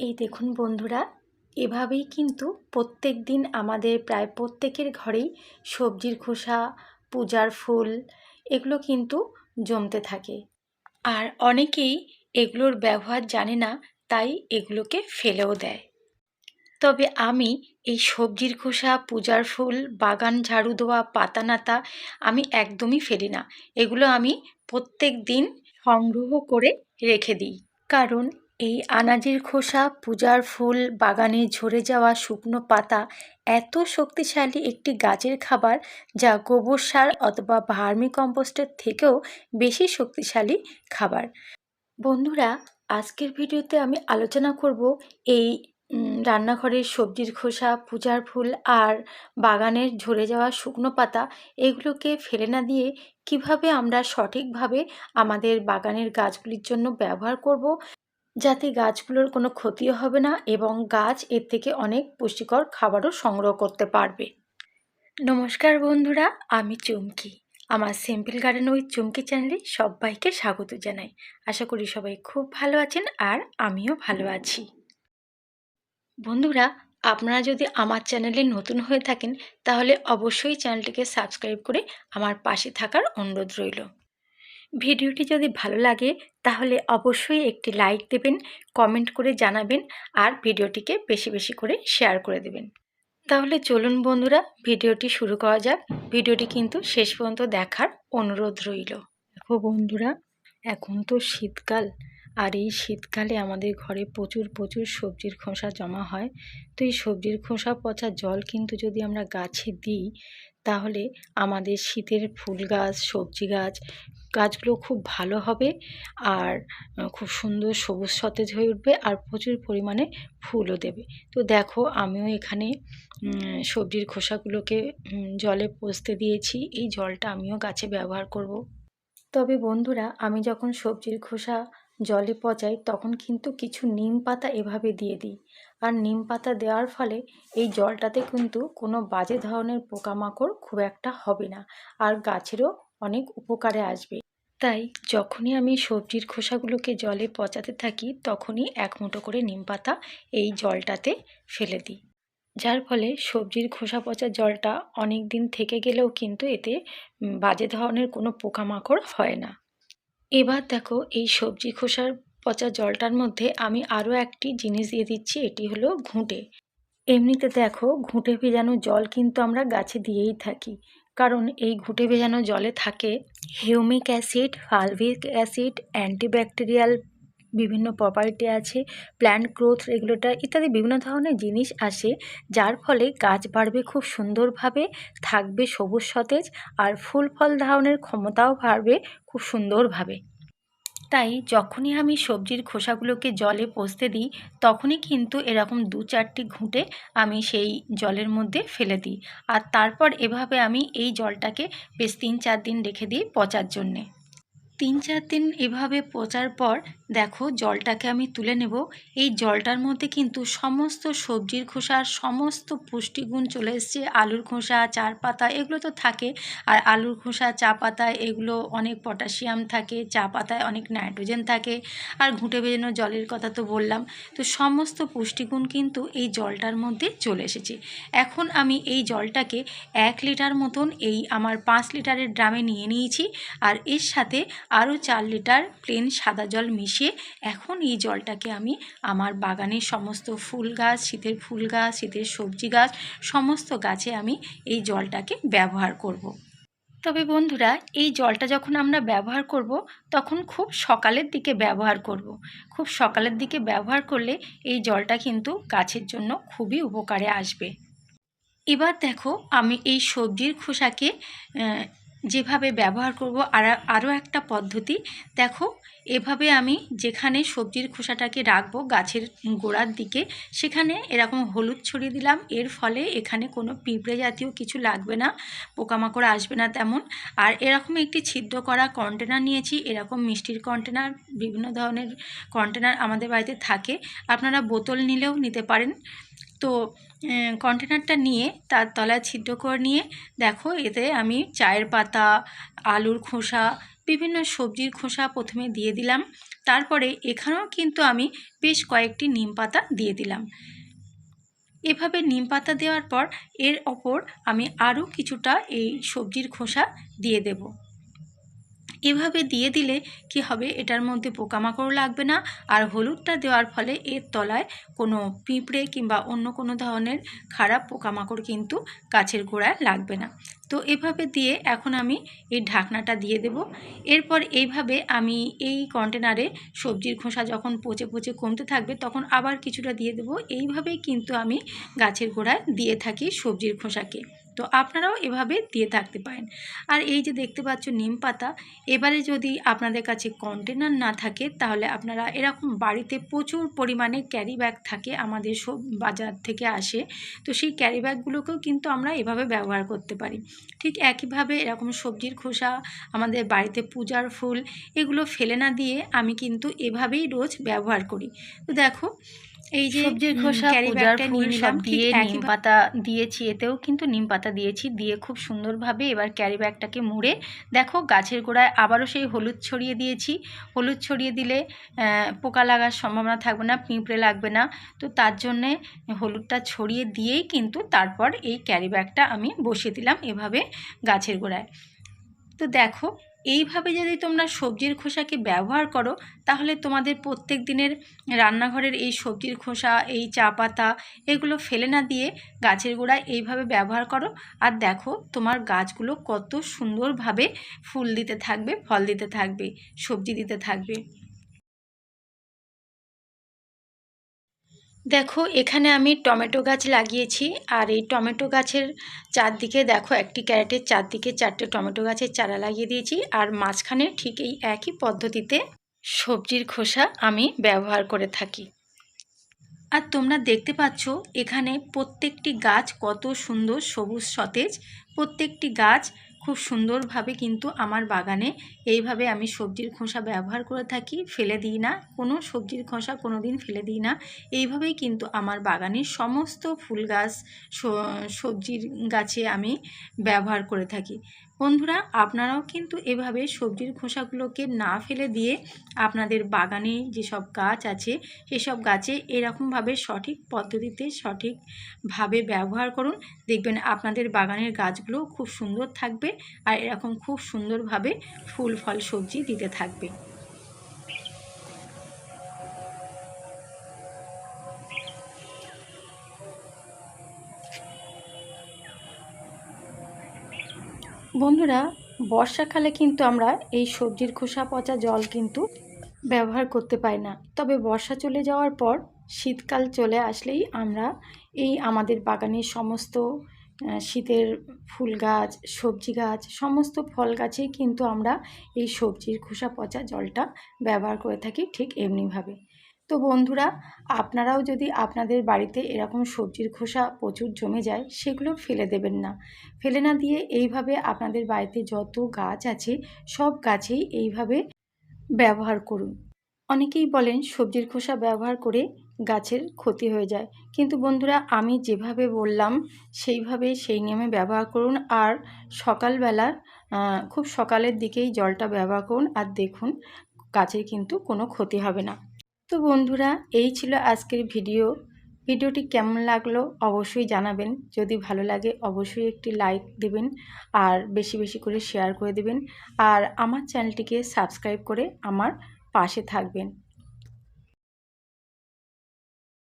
এই দেখুন বন্ধুরা, এভাবেই কিন্তু প্রত্যেক দিন আমাদের প্রায় প্রত্যেকের ঘরেই সবজির খোসা, পূজার ফুল এগুলো কিন্তু জমতে থাকে। আর অনেকেই এগুলোর ব্যবহার জানে না, তাই এগুলোকে ফেলেও দেয়। তবে আমি এই সবজির খোসা, পূজার ফুল, বাগান ঝাড়ু দেওয়া, পাতা নাতা আমি একদমই ফেলি না। এগুলো আমি প্রত্যেক দিন সংগ্রহ করে রেখে দিই। কারণ এই আনাজের খোসা, পূজার ফুল, বাগানে ঝরে যাওয়া শুকনো পাতা এত শক্তিশালী একটি গাছের খাবার যা গোবর সার অথবা ভার্মি কম্পোস্টের থেকেও বেশি শক্তিশালী খাবার। বন্ধুরা, আজকের ভিডিওতে আমি আলোচনা করব এই রান্নাঘরের সবজির খোসা, পূজার ফুল আর বাগানের ঝরে যাওয়া শুকনো পাতা এগুলোকে ফেলে না দিয়ে কীভাবে আমরা সঠিকভাবে আমাদের বাগানের গাছগুলির জন্য ব্যবহার করব যাতে গাছগুলোর কোনো ক্ষতিও হবে না এবং গাছ এর থেকে অনেক পুষ্টিকর খাবারও সংগ্রহ করতে পারবে। নমস্কার বন্ধুরা, আমি চুমকি। আমার সিম্পল গার্ডেন উইথ চুমকি চ্যানেলে সবাইকে স্বাগত জানাই। আশা করি সবাই খুব ভালো আছেন আর আমিও ভালো আছি। বন্ধুরা, আপনারা যদি আমার চ্যানেলে নতুন হয়ে থাকেন, তাহলে অবশ্যই চ্যানেলটিকে সাবস্ক্রাইব করে আমার পাশে থাকার অনুরোধ রইল। ভিডিওটি যদি ভালো লাগে, তাহলে অবশ্যই একটি লাইক দেবেন, কমেন্ট করে জানাবেন আর ভিডিওটিকে বেশি বেশি করে শেয়ার করে দেবেন। তাহলে চলুন বন্ধুরা, ভিডিওটি শুরু করা যাক। ভিডিওটি কিন্তু শেষ পর্যন্ত দেখার অনুরোধ রইল। দেখো বন্ধুরা, এখন তো শীতকাল আর এই শীতকালে আমাদের ঘরে প্রচুর প্রচুর সবজির খোসা জমা হয়। তো এই সবজির খোসা পচা জল কিন্তু যদি আমরা গাছে দিই, তাহলে আমাদের শীতের ফুল গাছ, সবজি গাছ গাছগুলো খুব ভালো হবে আর খুব সুন্দর সবুজ সতেজ হয়ে উঠবে আর প্রচুর পরিমাণে ফুলও দেবে। তো দেখো আমিও এখানে সবজির খোসাগুলোকে জলে পচতে দিয়েছি। এই জলটা আমিও গাছে ব্যবহার করব। তবে বন্ধুরা, আমি যখন সবজির খোসা জলে পচাই তখন কিন্তু কিছু নিম পাতা এভাবে দিয়ে দিই। আর নিম পাতা দেওয়ার ফলে এই জলটাতে কিন্তু কোনো বাজে ধরনের পোকামাকড় খুব একটা হবে না। আর গাছেরও অনেক উপকারে আসবে। তাই যখনই আমি সবজির খোসাগুলোকে জলে পচাতে থাকি, তখনই এক মুঠো করে নিম পাতা এই জলটাতে ফেলে দিই। যার ফলে সবজির খোসা পচা জলটা অনেক দিন থেকে গেলেও কিন্তু এতে বাজে ধরনের কোনো পোকামাকড় হয় না। এবার দেখো এই সবজি খোসার পচা জলটার মধ্যে আমি আরও একটি জিনিস দিয়ে দিচ্ছি, এটি হলো ঘুঁটে। এমনিতে দেখো ঘুঁটে ভেজানো জল কিন্তু আমরা গাছে দিয়েই থাকি। কারণ এই ঘুঁটে ভেজানো জলে থাকে humic acid, fulvic acid, antibacterial বিভিন্ন প্রপার্টি আছে, প্ল্যান্ট গ্রোথ, রেগুলেটর ইত্যাদি বিভিন্ন ধরনের জিনিস আসে, যার ফলে গাছ বাড়বে খুব সুন্দরভাবে, থাকবে সবুজ সতেজ, আর ফুল ফল ধারণের ক্ষমতাও বাড়বে খুব সুন্দরভাবে। তাই যখনই আমি সবজির খোসাগুলোকে জলে পচতে দিই, তখনই কিন্তু এরকম দু চারটি ঘুঁটে আমি সেই জলের মধ্যে ফেলে দিই। আর তারপর এভাবে আমি এই জলটাকে বেশ তিন চার দিন রেখে দিই পচার জন্যে। তিন চার দিন এভাবে পচার পর দেখো জলটাকে আমি তুলে নেব। এই জলটার মধ্যে কিন্তু সমস্ত সবজির খোসার সমস্ত পুষ্টিগুণ চলে এসছে। আলুর খোসা, চার পাতা এগুলো তো থাকে। আর আলুর খোসা, চা পাতায় এগুলো অনেক পটাশিয়াম থাকে, চা পাতায় অনেক নাইট্রোজেন থাকে। আর ঘুঁটে বেজানো জলের কথা তো বললাম। তো সমস্ত পুষ্টিগুণ কিন্তু এই জলটার মধ্যে চলে এসেছে। এখন আমি এই জলটাকে এক লিটার মতন এই আমার পাঁচ লিটারের ড্রামে নিয়ে নিয়েছি। আর এর সাথে আরও চার লিটার প্লেন সাদা জল মিশিয়ে এখন এই জলটাকে আমি আমার বাগানের সমস্ত ফুল গাছ, শীতের ফুল গাছ, শীতের সবজি গাছ, সমস্ত গাছে আমি এই জলটাকে ব্যবহার করব। তবে বন্ধুরা, এই জলটা যখন আমরা ব্যবহার করব, তখন খুব সকালের দিকে ব্যবহার করব। খুব সকালের দিকে ব্যবহার করলে এই জলটা কিন্তু গাছের জন্য খুবই উপকারে আসবে এবার দেখো, আমি এই সবজির খোসাকে যেভাবে ব্যবহার করব, আর আরও একটা পদ্ধতি দেখো এভাবে আমি যেখানে সবজির খোসাটাকে রাখব গাছের গোড়ার দিকে, সেখানে এরকম হলুদ ছড়িয়ে দিলাম। এর ফলে এখানে কোনো পিঁপড়ে জাতীয় কিছু লাগবে না, পোকামাকড় আসবে না তেমন। আর এরকম একটি ছিদ্র করা কন্টেনার নিয়েছি, এরকম মিষ্টির কন্টেনার বিভিন্ন ধরনের কন্টেনার আমাদের বাড়িতে থাকে। আপনারা বোতল নিলেও নিতে পারেন। তো কন্টেনারটা নিয়ে, তার তলায় ছিদ্র করে নিয়ে, দেখো এতে আমি চায়ের পাতা, আলুর খোসা বিভিন্ন সবজির খোসা প্রথমে দিয়ে দিলাম। তারপরে এখানেও কিন্তু আমি বেশ কয়েকটি নিম পাতা দিয়ে দিলাম। এভাবে নিম পাতা দেওয়ার পর এর ওপর আমি আরও কিছুটা এই সবজির খোসা দিয়ে দেব। এভাবে দিয়ে দিলে কি হবে? এটার মধ্যে পোকামাকড় লাগবে না। আর হলুদটা দেওয়ার ফলে এর তলায় কোনো পিঁপড়ে কিংবা অন্য কোনো ধরনের খারাপ পোকামাকড় কিন্তু গাছের গোড়ায় লাগবে না। তো এভাবে দিয়ে এখন আমি এই ঢাকনাটা দিয়ে দেব। এরপর এইভাবে আমি এই কন্টেনারে সবজির খোসা যখন পচে পচে কমতে থাকবে তখন আবার কিছুটা দিয়ে দেব। এইভাবেই কিন্তু আমি গাছের গোড়ায় দিয়ে থাকি সবজির খোসাকে। তো আপনারাও এভাবে দিয়ে থাকতে পারেন। আর এই যে দেখতে পাচ্ছ নিম পাতা, এবারে যদি আপনাদের কাছে কন্টেনার না থাকে, তাহলে আপনারা এরকম বাড়িতে প্রচুর পরিমাণে ক্যারি ব্যাগ থাকে আমাদের সব বাজার থেকে আসে। তো সেই ক্যারি ব্যাগগুলোকেও কিন্তু আমরা এভাবে ব্যবহার করতে পারি। ঠিক একইভাবে এরকম সবজির খোসা, আমাদের বাড়িতে পূজার ফুল, এগুলো ফেলে না দিয়ে আমি কিন্তু এভাবেই রোজ ব্যবহার করি। তো দেখো এই যে সবজির খোসা পূজার ফুল সব দিয়ে নিম পাতা দিয়েছি এতেও কিন্তু নিম পাতা দিয়েছি দিয়ে খুব সুন্দরভাবে এবার ক্যারি ব্যাগটাকে মুড়ে দেখো গাছের গোড়ায় আবারও সেই হলুদ ছড়িয়ে দিয়েছি হলুদ ছড়িয়ে দিলে পোকা লাগার সম্ভাবনা থাকবে না পিঁপড়ে লাগবে না তো তার জন্যে হলুদটা ছড়িয়ে দিয়েই কিন্তু তারপর এই ক্যারি ব্যাগটা আমি বসিয়ে দিলাম এভাবে গাছের গোড়ায়। তো দেখো এইভাবে যদি তোমরা সবজির খোসাকে ব্যবহার করো, তাহলে তোমাদের প্রত্যেক দিনের রান্নাঘরের এই সবজির খোসা, এই চা পাতা এগুলো ফেলে না দিয়ে গাছের গোড়ায় এইভাবে ব্যবহার করো। আর দেখো তোমার গাছগুলো কত সুন্দরভাবে ফুল দিতে থাকবে, ফল দিতে থাকবে, সবজি দিতে থাকবে। দেখো, এখানে আমি টমেটো গাছ লাগিয়েছি আর এই টমেটো গাছের চারদিকে দেখো, একটি ক্যারেটের চারদিকে চারটে টমেটো গাছের চারা লাগিয়ে দিয়েছি আর মাঝখানে ঠিক এই একই পদ্ধতিতে সবজির খোসা আমি ব্যবহার করে থাকি। আর তোমরা দেখতে পাচ্ছ, এখানে প্রত্যেকটি গাছ কত সুন্দর সবুজ সতেজ, প্রত্যেকটি গাছ খুব সুন্দরভাবে কিন্তু আমার বাগানে এইভাবে আমি সবজির খোসা ব্যবহার করে থাকি, ফেলে দিই না। কোনো সবজির খোসা কোনো দিন ফেলে দিই না। এইভাবেই কিন্তু আমার বাগানের সমস্ত ফুল গাছ সবজির গাছে আমি ব্যবহার করে থাকি। বন্ধুরা, আপনারাও কিন্তু এভাবে সবজির খোসাগুলোকে না ফেলে দিয়ে আপনাদের বাগানে যেসব গাছ আছে, সেসব গাছে এরকমভাবে সঠিক পদ্ধতিতে, সঠিকভাবে ব্যবহার করুন। দেখবেন আপনাদের বাগানের গাছগুলো খুব সুন্দর থাকবে আর এরকম খুব সুন্দরভাবে ফুল, ফল, সবজি দিতে থাকবে। বন্ধুরা, বর্ষাকালে কিন্তু আমরা এই সবজির খোসা পচা জল কিন্তু ব্যবহার করতে পারি না। তবে বর্ষা চলে যাওয়ার পর শীতকাল চলে আসলেই আমরা এই আমাদের বাগানের সমস্ত শীতের ফুল গাছ, সবজি গাছ, সমস্ত ফল গাছেই কিন্তু আমরা এই সবজির খোসা পচা জলটা ব্যবহার করে থাকি ঠিক এমনিভাবে। তো বন্ধুরা, আপনারাও যদি আপনাদের বাড়িতে এরকম সবজির খোসা প্রচুর জমে যায়, সেগুলো ফেলে দেবেন না। ফেলে না দিয়ে এইভাবে আপনাদের বাড়িতে যত গাছ আছে, সব গাছেই এইভাবে ব্যবহার করুন। অনেকেই বলেন সবজির খোসা ব্যবহার করে গাছের ক্ষতি হয়ে যায়। কিন্তু বন্ধুরা, আমি যেভাবে বললাম, সেইভাবে সেই নিয়মে ব্যবহার করুন। আর সকালবেলা খুব সকালের দিকেই জলটা ব্যবহার করুন। আর দেখুন, গাছের কিন্তু কোনো ক্ষতি হবে না। তো বন্ধুরা, এই ছিল আজকের ভিডিও। ভিডিওটি কেমন লাগল অবশ্যই জানাবেন। যদি ভালো লাগে, অবশ্যই একটি লাইক দেবেন আর বেশি বেশি করে শেয়ার করে দেবেন। আর আমার চ্যানেলটিকে সাবস্ক্রাইব করে আমার পাশে থাকবেন।